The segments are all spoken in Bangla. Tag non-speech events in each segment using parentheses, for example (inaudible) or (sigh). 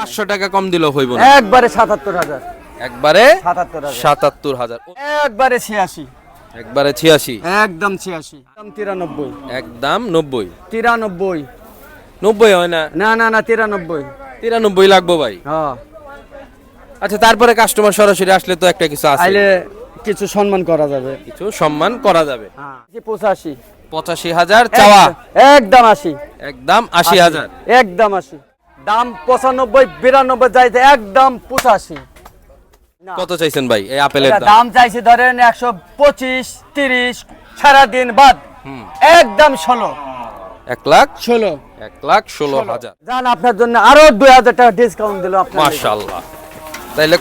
পাঁচশো টাকা কম দিলেও হইব না। একবারে সাতাত্তর হাজার। একবারে সাতাত্তর হাজার। সাতাত্তর হাজার। একবারে ছিয়াশি। একবারে ছিয়াশি। একদম ছিয়াশি। একদম তিরানব্বই। একদম নব্বই। তিরানব্বই। নব্বই হয় না? না না না তিরানব্বই। তিরানব্বই লাগবো ভাই। হ্যাঁ আচ্ছা তারপরে কাস্টমার সরাসরি আসলে তো একটা কিছু আছে। আইলে কিছু সম্মান করা যাবে। কিছু সম্মান করা যাবে। হ্যাঁ পঁচাশি। পঁচাশি হাজার চাওয়া। একদম আশি। একদম আশি হাজার। একদম আশি। দাম পঁচানব্বই বিরানব্বই যাইতে একদম পঁচাশি। কত চাইছেন ভাই এই আপেলের দাম? চাইছে ধরেন একশো পঁচিশ তিরিশ সারাদিন বাদ। একদম ষোলো। এক লাখ? ষোলো। এক লাখ ষোলো হাজার। জান আপনার জন্য আরও দুই হাজার টাকা ডিসকাউন্ট দিল মাশাল্লাহ তাইলে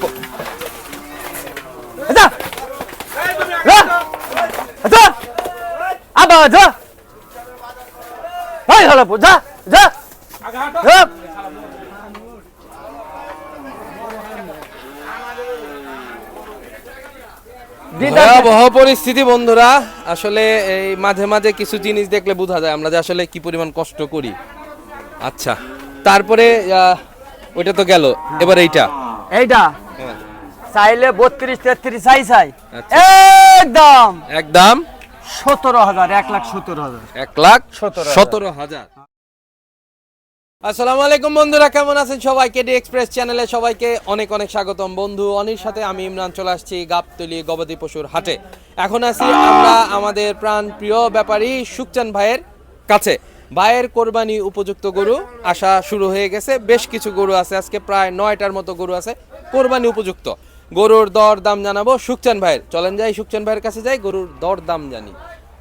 যা যা আবার যা। ভাই হলো যা। যা যা দিদা ভয়াবহ পরিস্থিতি বন্ধুরা। আসলে এই মাঝে মাঝে কিছু জিনিস দেখলে বোঝা যায় আমরা যে আসলে কি পরিমাণ কষ্ট করি। আচ্ছা তারপরে ওইটা তো গেল। এবার এইটা। এইটা? চাইলে বত্রিশ তেত্রিশ চাই চাই। আচ্ছা। একদম। একদম। সতেরো হাজার এক লাখ সতেরো হাজার। এক লাখ সতেরো হাজার। আসসালামু আলাইকুম বন্ধুরা, কেমন আছেন সবাই? কেডি এক্সপ্রেস চ্যানেলে সবাইকে অনেক অনেক স্বাগতম। বন্ধু, অনির সাথে আমি ইমরান চলে আসছি গাবতলি গবাদি পশুর হাটে। এখন আছি আমরা আমাদের প্রাণ প্রিয় ব্যাপারী সুকচান ভাইয়ের কাছে। ভাইয়ের কোরবানি উপযুক্ত গরু আসা শুরু হয়ে গেছে। বেশ কিছু গরু আছে, আজকে প্রায় নয়টার মতো গরু আছে, কোরবানি উপযুক্ত। গরুর দর দাম জানাব সুকচান ভাইয়ের। চলেন যাই সুকচান ভাইয়ের কাছে যাই, গরুর দর দাম জানি।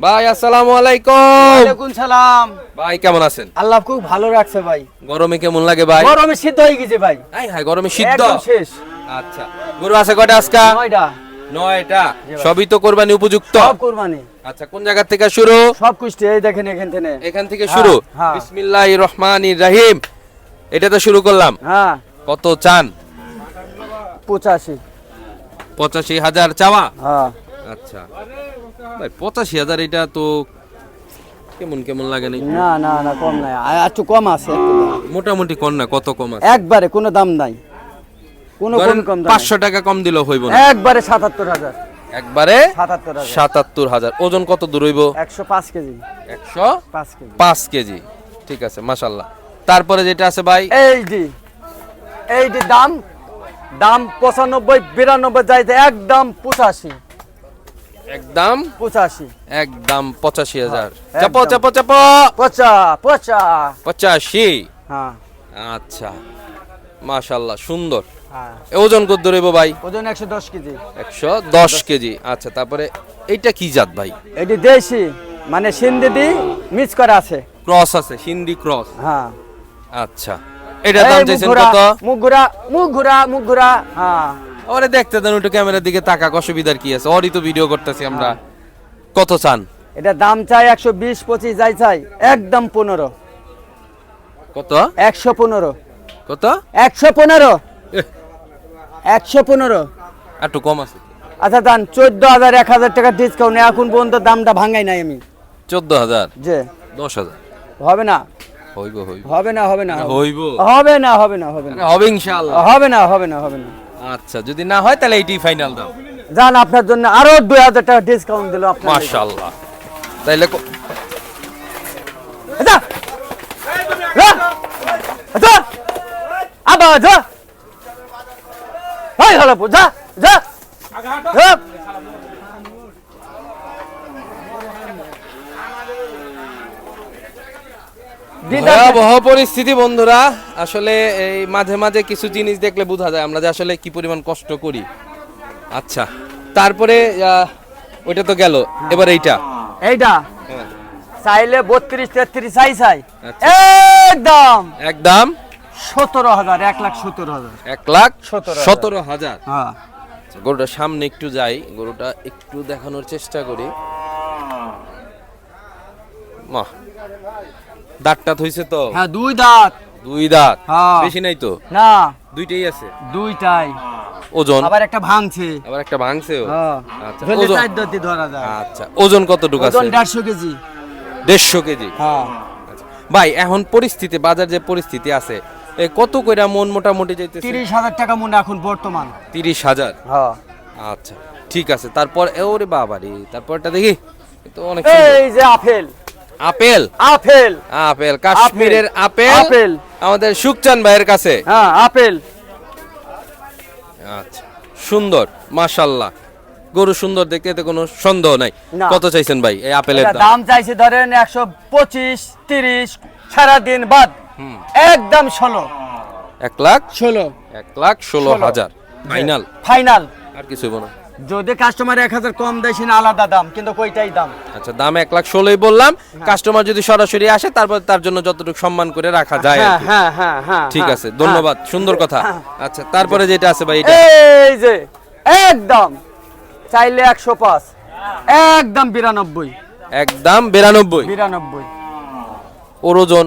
ভাই আসসালামু আলাইকুম। ওয়ালাইকুম সালাম। ভাই কেমন আছেন? আল্লাহ খুব ভালো রাখছে ভাই। গরমে কেমন লাগে ভাই? গরমে শীত হয়ে গেছে ভাই। হাই হাই গরমে সিদ্ধ? একদম শেষ। আচ্ছা গরু আছে কয়টা আজকা? নয়টা। নয়টা। সবই তো কোরবানি উপযুক্ত? সব কোরবানি। আচ্ছা কোন জায়গা থেকে শুরু? সব কুষ্টি এই দেখেন এখান থেকে। এখান থেকে শুরু? হ্যাঁ। বিসমিল্লাহির রহমানির রহিম। এটা তো শুরু করলাম। হ্যাঁ। কত চান? পঁচাশি। পঁচাশি হাজার চাওয়া? হ্যাঁ। আচ্ছা। ভাই পঁচাশি হাজার এটা তো কেমন কেমন লাগে নাকি না না না কম নাই। একটু কম আছে মোটামুটি কম না কত কম আছে? একবারে কোনো দাম নাই। কোনো কম কম পাঁচশো টাকা কম দিলেও হইব না? একবারে সাতাত্তর হাজার। একবারে সাতাত্তর হাজার। ওজন কত দূর হইব? একশো পাঁচ কেজি। একশো পাঁচ কেজি। ঠিক আছে মাশাল্লাহ তারপরে যেটা আছে ভাই? এই যে এই যে দাম দাম পঁচানব্বই বিরানব্বই যাইতে একদম পঁচাশি। একদম? পঁচাশি। একদম পঁচাশি হাজার। একদম। চাপো চাপো চাপো! পচা পচা! পঁচাশি? হ্যাঁ। আচ্ছা। মাশাল্লাহ সুন্দর। হ্যাঁ। ওজন কত ধরব ভাই? ওজন একশো দশ কেজি। একশো দশ কেজি। আচ্ছা তারপরে এইটা কি জাত ভাই? এটি দেশি মানে সিন্ধি দি মিক্স করা আছে। ক্রস আছে সিন্ধি ক্রস। হ্যাঁ। আচ্ছা। এটা দাম চাইছেন কত? ঘুরা মুখ ঘুরা হ্যাঁ। ওরে দেখতে দেন একটু ক্যামেরার দিকে তাকাক অসুবিধার কি আছে? ওরই তো ভিডিও করতেছি আমরা। কত চান? এটা দাম চাই একশো বিশ পঁচিশ যাই চাই। একদম পনেরো। কত? একশো পনেরো। কত? একশো পনেরো। একশো পনেরো। একটু কম আছে। আচ্ছা দান চোদ্দ হাজার এক হাজার টাকা ডিসকাউন্ট এখন পর্যন্ত দামটা ভাঙাই নাই আমি। চোদ্দ হাজার? যে দশ হাজার। হবে না। হইব হইব। হবে না হবে না হইব। হবে না হবে না হবে না। হবে ইনশাআল্লাহ। হবে না হবে না হবে না। আচ্ছা যদি না হয় তাহলে এইটি ফাইনাল দাও। জান আপনার জন্য আরও দুই হাজার টাকা ডিসকাউন্ট দিল আপনার মাশাআল্লাহ। তাইলে আবার যা ভাই হলো যা যা। যা। ভয়াবহ পরিস্থিতি বন্ধুরা। আসলে এই মাঝে মাঝে কিছু জিনিস দেখলে বোঝা যায় আমরা যে আসলে কি পরিমাণ কষ্ট করি। আচ্ছা তারপরে ওইটা তো গেল। এবার এইটা। এইটা? চাইলে বত্রিশ তেত্রিশ চাই চাই। আচ্ছা। একদম। একদম? সতেরো হাজার এক লাখ সতেরো হাজার। এক লাখ সতেরো হাজার। হ্যাঁ। আচ্ছা, গরুটার সামনে একটু যাই গরুটা একটু দেখানোর চেষ্টা করি। মাহ দাঁতটা থইছে তো? হ্যাঁ দুই দাঁত। দুই দাঁত? হ্যাঁ। বেশি নাই তো? না। দুইটাই আছে? দুইটাই। ওজন? আবার একটা ভাঙছে। আবার একটা ভাঙছেও হ্যাঁ। আচ্ছা ওজন? চার দতি ধরা যায়। আচ্ছা ওজন কতটুকু আছে? ওজন দেড়শো কেজি। দেড়শো কেজি? হ্যাঁ। আচ্ছা। ভাই এখন পরিস্থিতি বাজার যে পরিস্থিতি আছে কত কইরা মন মোটামুটি যাইতেছে? তিরিশ হাজার টাকা মনে এখন বর্তমান। তিরিশ হাজার? হ্যাঁ। আচ্ছা ঠিক আছে। তারপর ওরে বাবারে তারপরটা দেখি তো অনেক এই যে আপেল। আপেল। আপেল। আপেল কাশ্মীরের আপেল। আপেল। আমাদের সুকচান ভাইয়ের কাছে। হ্যাঁ আপেল। আচ্ছা সুন্দর মাশাল্লাহ। গরু সুন্দর দেখতে এতে কোনো সন্দেহ নাই। কত চাইছেন ভাই এই আপেলের দাম? চাইছে ধরেন একশো পঁচিশ তিরিশ সারাদিন বাদ। একদম ষোলো। এক লাখ? ষোলো। এক লাখ ষোলো। হাজার। ফাইনাল। ফাইনাল। আর কিছু না। যদি কাস্টমার এক হাজার কম দেয় সেটা আলাদা দাম কিন্তু কইটাই দাম? আচ্ছা দাম এক লাখ ষোলোই বললাম। কাস্টমার যদি সরাসরি আসে তারপর তার জন্য যতটুকু সম্মান করে রাখা যায় হ্যাঁ হ্যাঁ হ্যাঁ হ্যাঁ ঠিক হ্যাঁ, আছে ধন্যবাদ সুন্দর কথা। আচ্ছা তারপরে যেটা আছে ভাই এটা? এই যে একদম। চাইলে একশো পাঁচ। একদম বিরানব্বই। একদম বিরানব্বই। বিরানব্বই। ওর ওজন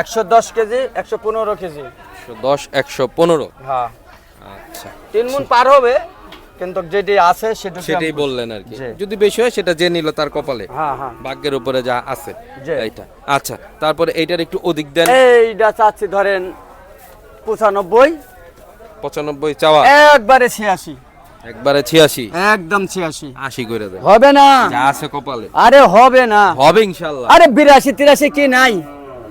একশো দশ কেজি একশো পনেরো কেজি। একশো দশ একশো পনেরো। হ্যাঁ। আচ্ছা। তিন মন পার হবে। কিন্তু যেটি আছে সেটা সেটাই বললেন আর কি। যদি বেশি হয় সেটা যে নিল তার কপালে। হ্যাঁ হ্যাঁ। ভাগ্যের উপরে যা আছে এইটা। আচ্ছা তারপরে এইটার একটু অধিক দেন। এইটা চাচ্ছি ধরেন পঁচানব্বই। পঁচানব্বই চাওয়া? একবারে ছিয়াশি। একবারে ছিয়াশি? একদম ছিয়াশি। আশি করে দেন। হবে না। যা আছে কপালে। আরে হবে না। হবে ইনশাল্লাহ। আরে বিরাশি তিরাশি কি নাই?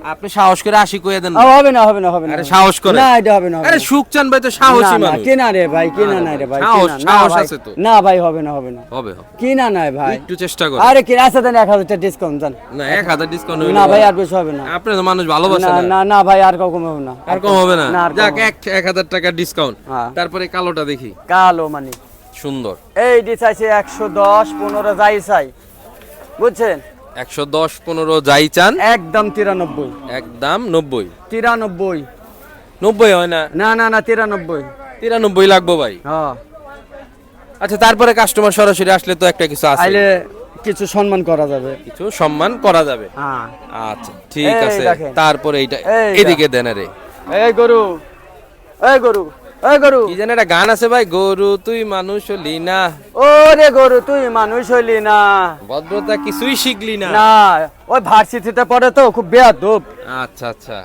আপনি সাহস করে আশি করে দেন হবে না হবে না হবে না আরে সাহস করে। না এটা হবে না আরে। সুখচান ভাই তো সাহসী মানুষ। কিনা রে ভাই কিনা নাই রে ভাই সাহস- সাহস আছে তো। না ভাই হবে না হবে না। হবে হবে। কিনা নাই ভাই। একটু চেষ্টা করে। আরে কি আচ্ছা দেন এক হাজার টাকা ডিসকাউন্ট দেন না এক হাজার ডিসকাউন্ট না ভাই আর বেশি হবে না। আপনি তো মানুষ ভালোবাসে না না। না ভাই আর কম হবে না। আর কম হবে না। যাক হবে না। এক এক হাজার টাকার ডিসকাউন্ট হ্যাঁ। তারপরে কালোটা দেখি। কালো মানে। সুন্দর। এই ডি চাইছে একশো দশ পনেরো যাই চাই। বুঝছেন? একশো দশ পনেরো যাই চান? একদম তিরানব্বই। একদম নব্বই। তিরানব্বই। নব্বই হয় না? না না না তিরানব্বই। তিরানব্বই লাগবো ভাই। হ্যাঁ আচ্ছা তারপরে কাস্টমার সরাসরি আসলে তো একটা কিছু আছে। আইলে কিছু সম্মান করা যাবে। কিছু সম্মান করা যাবে। হ্যাঁ। আচ্ছা ঠিক আছে। তারপরে এইটা এদিকে দেন রে এই গরু। এই গরু। এই গরু। কি জানি একটা গান আছে ভাই গরু তুই মানুষ হলি না। ওরে গরু তুই মানুষ হইলি না। ভদ্রতা কিছুই শিখলি না। না ওই ভার্সিটিতে পড়ে তো খুব বেয়াদব। আচ্ছা আচ্ছা।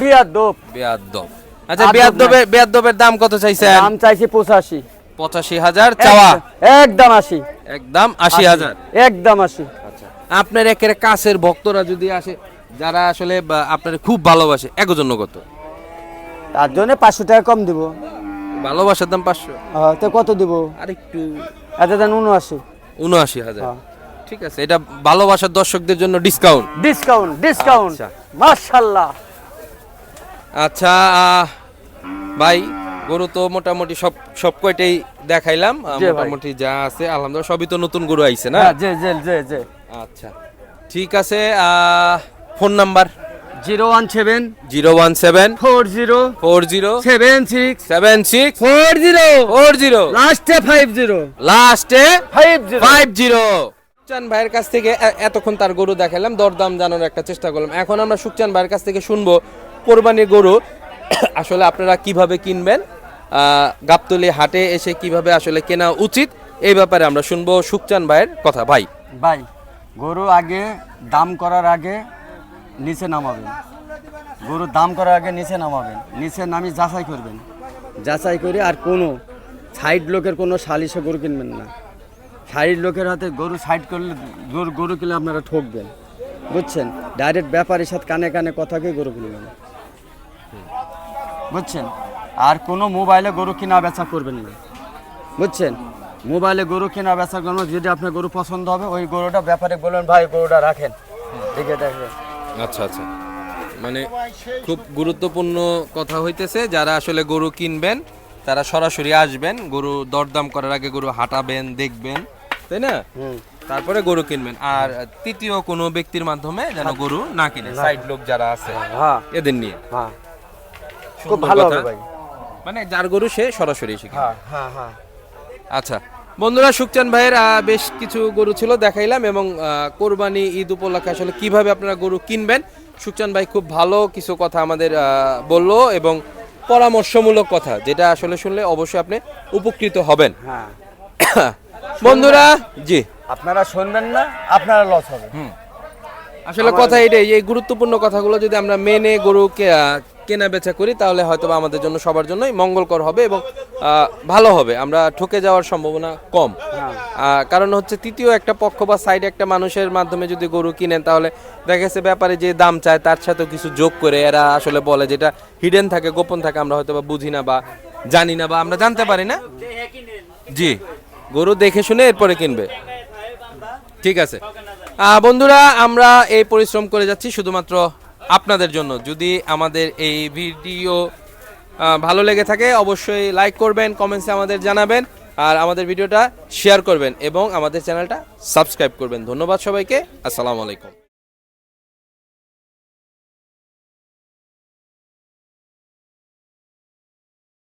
বেয়াদব। বেয়াদ্দব আচ্ছা আদব বেয়াদ্দবের বেয়াদ্দবের দাম কত চাইছেন? দাম চাইছি পঁচাশি। পঁচাশি হাজার চাওয়া? একদম আশি। একদম আশি হাজার। একদম আশি। আচ্ছা। আপনার একের কাছের ভক্তরা যদি আসে যারা আসলে আপনার খুব ভালোবাসে এক জন্য কত তার জন্য পাঁচশো টাকা কম দিব। ভালোবাসার দাম পাঁচশো। তো কত দিব? আর একটু এত দেন উনআশি। উনআশি হাজার। হ্যাঁ। ঠিক আছে এটা ভালোবাসার দর্শকদের জন্য ডিসকাউন্ট ডিসকাউন্ট ডিসকাউন্ট আচ্ছা। মাশাল্লাহ আচ্ছা আহ, ভাই গরু তো মোটামুটি সব সব কয়টাই দেখাইলাম। মোটামুটি যা আছে আলহামদুলিল্লাহ সবই তো নতুন গরু আইছে না? হ্যাঁ জে জে জে জে। আচ্ছা ঠিক আছে phone number? Zero one seven zero one seven four zero four zero seven six seven six four zero four zero লাস্টে ফাইভ জিরো লাস্টে five zero five zero Sukchan ভাইয়ের কাছ থেকে এতক্ষণ তার গরু দেখালাম দরদাম জানানোর একটা চেষ্টা করলাম। এখন আমরা সুকচান ভাইয়ের কাছ থেকে শুনব কোরবানির গরু। (coughs) আসলে আপনারা কীভাবে কিনবেন আহ, গাবতলী হাটে এসে কীভাবে আসলে কেনা উচিত এই ব্যাপারে আমরা শুনব সুকচান ভাইয়ের কথা। ভাই। ভাই গরু আগে দাম করার আগে নিচে নামাবেন। গরু দাম করার আগে নিচে নামাবেন। নিচে নামি যাচাই করবেন। যাচাই করে আর কোনো সাইড লোকের কোনো সালিশে গরু কিনবেন না। সাইড লোকের হাতে গরু সাইড করলে গরু গরু কিনলে আপনারা ঠকবেন। বুঝছেন? ডাইরেক্ট ব্যাপারের সাথে কানে কানে কথাকে গরু কিনবেন। বুঝছেন? আর কোনো মোবাইলে গরু কিনা বেচা করবেন না। বুঝছেন? মোবাইলে গরু কেনা বেচা করব যদি আপনার গরু পছন্দ হবে, ওই গরুটা ব্যাপারে বলবেন, ভাই, গরুটা রাখেন। দেখে দেখে। আচ্ছা আচ্ছা। মানে খুব গুরুত্বপূর্ণ কথা হইতেছে যারা আসলে গরু কিনবেন তারা সরাসরি আসবেন গরু দরদাম করার আগে গরু হাঁটাবেন দেখবেন তাই না? তারপরে গরু কিনবেন। আর তৃতীয় কোনো ব্যক্তির মাধ্যমে যেন গরু না কিনে সাইড লোক যারা আছে হ্যাঁ। এদের নিয়ে। হ্যাঁ। খুব ভালো মানে যার গরু সে সরাসরি। হ্যাঁ হ্যাঁ হ্যাঁ। আচ্ছা। বন্ধুরা সুখচান ভাইয়ের বেশ কিছু গরু ছিল দেখাইলাম এবং কোরবানি ঈদ উপলক্ষে আসলে কীভাবে আপনারা গরু কিনবেন সুখচান ভাই খুব ভালো কিছু কথা আমাদের বলল এবং পরামর্শমূলক কথা যেটা আসলে শুনলে অবশ্যই আপনি উপকৃত হবেন। হ্যাঁ। (coughs) বন্ধুরা জি। আপনারা শুনবেন না আপনারা লস হবে। আসলে কথা এটাই এই গুরুত্বপূর্ণ কথাগুলো যদি আমরা মেনে গরুকে কেনা বেচা করি তাহলে হয়তো আমাদের জন্য সবার জন্যই মঙ্গলকর হবে এবং ভালো হবে। আমরা ঠকে যাওয়ার সম্ভাবনা কম। কারণ হচ্ছে তৃতীয় একটা পক্ষ বা সাইড একটা মানুষের মাধ্যমে যদি গরু কিনেন তাহলে দেখা গেছে ব্যাপারে যে দাম চায় তার সাথে কিছু যোগ করে এরা আসলে বলে যেটা হিডেন থাকে গোপন থাকে আমরা হয়তো বা বুঝি না বা জানি না বা আমরা জানতে পারি না। জি। গরু দেখে শুনে এরপরে কিনবে। ঠিক আছে। বন্ধুরা আমরা এই পরিশ্রম করে যাচ্ছি শুধুমাত্র আপনাদের জন্য। যদি আমাদের এই ভিডিও ভালো লেগে থাকে, অবশ্যই লাইক করবেন কমেন্টসে আমাদের জানাবেন, আর আমাদের ভিডিওটা শেয়ার করবেন এবং আমাদের চ্যানেলটা সাবস্ক্রাইব করবেন। ধন্যবাদ সবাইকে, আসসালামু আলাইকুম।